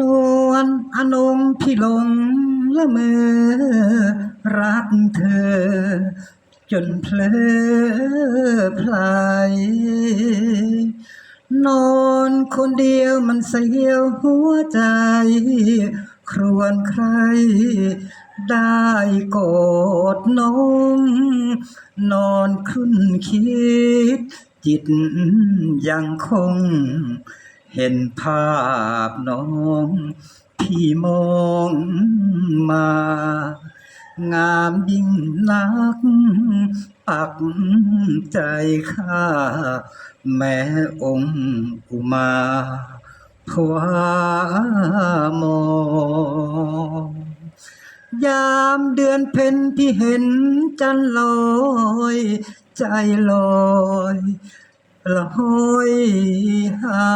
นวลอนงพี่ลงละเมอรักเธอ จนเพลอพลายนอนคนเดียวมันเสียวหัวใจ ครวนใคร ได้กอดน้องนอนครุ่นคิด จิตยังคง เห็นภาพน้องพี่มองมา งามยิ่งนัก ปักใจข้า แม้องค์อุมาพวามองยามเดือนเพ็ญพี่เห็นจันลอย ใจลอย ลอยหา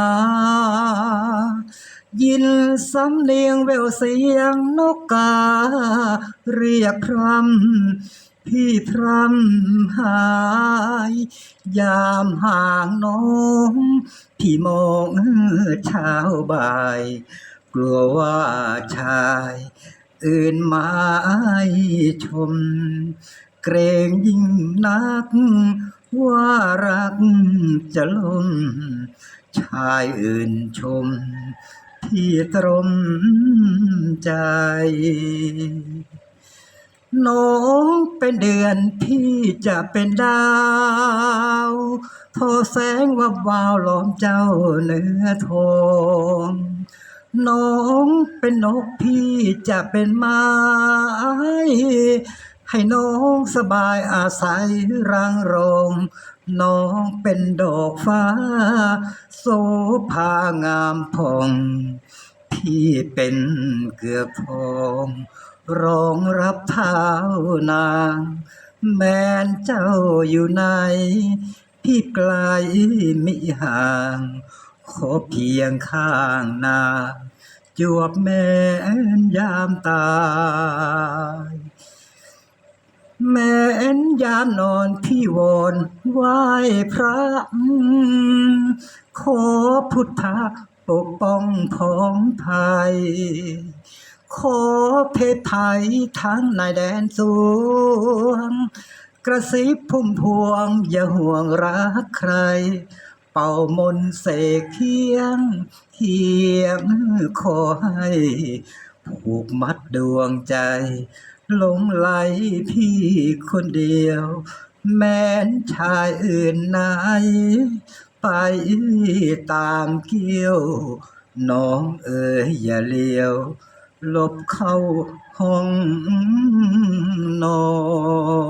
ยินสำเนียงแววเสียงนกกา เรียกพรำพี่พรำหาย ยามห่างน้องพี่มองเช้าบ่าย กลัวว่าชายอื่นมาชม เกรงยิ่งนัก ว่ารักจะล้มชายอื่นชมพี่ตรมใจ น้องเป็นเดือนพี่จะเป็นดาวทอแสงวับวาวล้อมเจ้าเนื้อทองน้องเป็นนกพี่จะเป็นไม้ ให้น้องสบายอาศัยรังรมน้องเป็นดอกฟ้า โสภางามผ่องพี่เป็นเกือบทองรองรับเท้านาง แม้นเจ้าอยู่ใน พี่ไกลมิห่าง ขอเพียงข้างนา จวบแม่นยามตาย แม้นยามนอนพี่วอนไหว้พระ ขอพุทธะปกป้องของไทยขอเพศไทยทั้งในแดนสวงกระซิบพุ่มพวงอย่าห่วงรักใคร เป่ามนเสกเคียงเคียงขอให้ ผูกมัดดวงใจ หลงไหลพี่คนเดียว แม้นชายอื่นไหน ไปตามเกี่ยว น้องเอ๋ยอย่าเลียวหลบเข้าห้องนอน